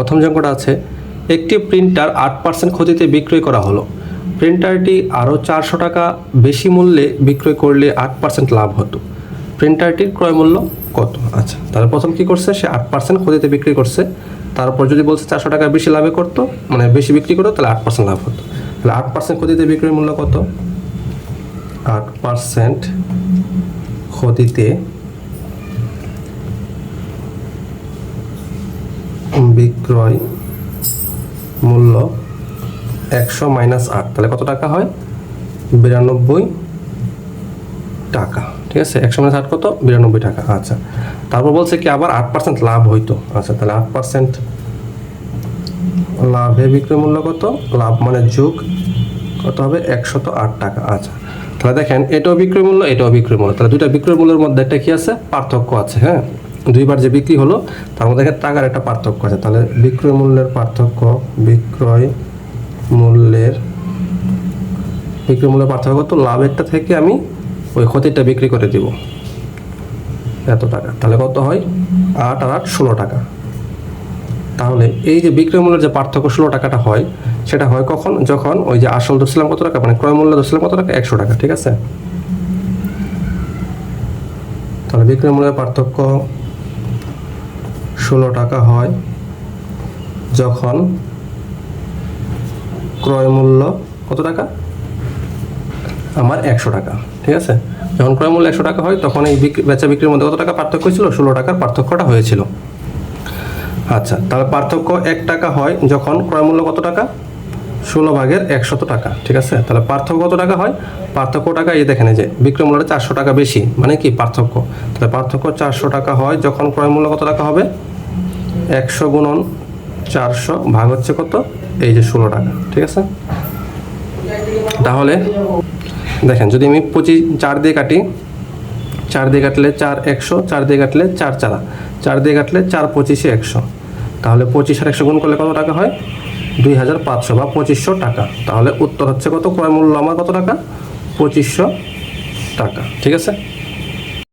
প্রথম যে আছে, একটি প্রিন্টার আট পার্সেন্ট ক্ষতিতে বিক্রয় করা হলো। প্রিন্টারটি আরও চারশো টাকা বেশি মূল্যে বিক্রয় করলে আট পার্সেন্ট লাভ হতো। প্রিন্টারটির ক্রয় মূল্য কত? আচ্ছা তাহলে প্রথম কি করছে? সে আট পার্সেন্ট ক্ষতিতে বিক্রি করছে। তারপর যদি বলছে চারশো টাকা বেশি লাভে করতো মানে বেশি বিক্রি করতো, তাহলে আট পার্সেন্ট লাভ হতো। তাহলে আট পার্সেন্ট ক্ষতিতে বিক্রয় মূল্য কত? আট পার্সেন্ট ক্ষতিতে বিক্রয় মূল্য একশো মাইনাস আট। তাহলে কত টাকা হয়? বিরানব্বই টাকা। ঠিক আছে? একশো মাইনাস আট কত? বিরানব্বই টাকা। আচ্ছা। তারপর বলছে কি আবার আট পার্সেন্ট লাভ হইতো। আচ্ছা তাহলে আট পার্সেন্ট লাভে বিক্রয় মূল্য কত? লাভ মানে যুগ কত হবে? একশত আট টাকা। আচ্ছা। তাহলে দেখেন, এটাও বিক্রয় মূল্য, এটাও বিক্রয় মূল্য। তাহলে দুইটা বিক্রয় মূল্যের মধ্যে একটা কি আছে? পার্থক্য আছে হ্যাঁ? দুইবার যে বিক্রি হলো, তার মধ্যে দেখেন টাকার একটা পার্থক্য আছে। তাহলে বিক্রয় মূল্যের পার্থক্য, বিক্রয় মূল্যের বিক্রয় মূল্যের পার্থক্য কত লাভেরটা থেকে আমি ওই ক্ষতিটা বিক্রি করে দিব। এত টাকা। তাহলে কত হয়? আট আর আট ষোলো টাকা। তাহলে এই যে বিক্রয় মূল্যের যে পার্থক্য ষোলো টাকাটা হয়, সেটা হয় কখন? যখন ওই যে আসল ধরছিলাম কত টাকা? মানে ক্রয় মূল্য ধরছিলাম কত টাকা? একশো টাকা, ঠিক আছে? তাহলে বিক্রয় মূল্যের পার্থক্য ষোলো টাকা হয় যখন ক্রয় মূল্য কত টাকা? আমার একশো টাকা, ঠিক আছে? যখন ক্রয় মূল্য একশো টাকা হয়, তখন এই বিক্রি বেচা বিক্রির মধ্যে কত টাকা পার্থক্য ছিল ষোলো টাকার পার্থক্যটা হয়েছিল। আচ্ছা তাহলে পার্থক্য এক টাকা হয় যখন ক্রয় মূল্য কত টাকা? ষোলো ভাগের একশত টাকা, ঠিক আছে? তাহলে পার্থক্য কত টাকা হয়? পার্থক্য টাকা, এই দেখেন যে, বিক্রয় মূল্যটা চারশো টাকা বেশি মানে কি পার্থক্য? তাহলে পার্থক্য চারশো টাকা হয় যখন ক্রয় মূল্য কত টাকা হবে? একশো গুণন চারশো ভাগ হচ্ছে কত? এই যে ষোলো টাকা, ঠিক আছে? তাহলে দেখেন, যদি আমি পঁচিশ, চার দিয়ে কাটি, চার দিয়ে কাটলে চার একশো, চার দিয়ে কাটলে চার চারা, চার দিয়ে কাটলে চার পঁচিশে একশো। তাহলে পঁচিশ আর একশো গুণ করলে কত টাকা হয়? দুই হাজার পাঁচশো বা পঁচিশশো টাকা। তাহলে উত্তর হচ্ছে কত? ক্রয় মূল্য আমার কত টাকা? পঁচিশশো টাকা, ঠিক আছে?